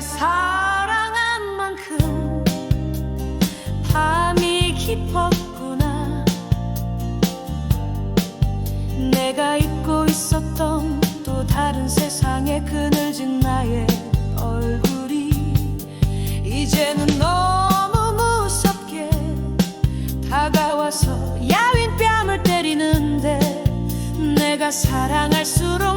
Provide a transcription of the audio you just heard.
사랑한 만큼 밤이 깊었구나. 내가 잊고 있었던 또 다른 세상의 그늘진 나의 얼굴이 이제는 너무 무섭게 다가와서 야윈 뺨을 때리는데 내가 사랑할수록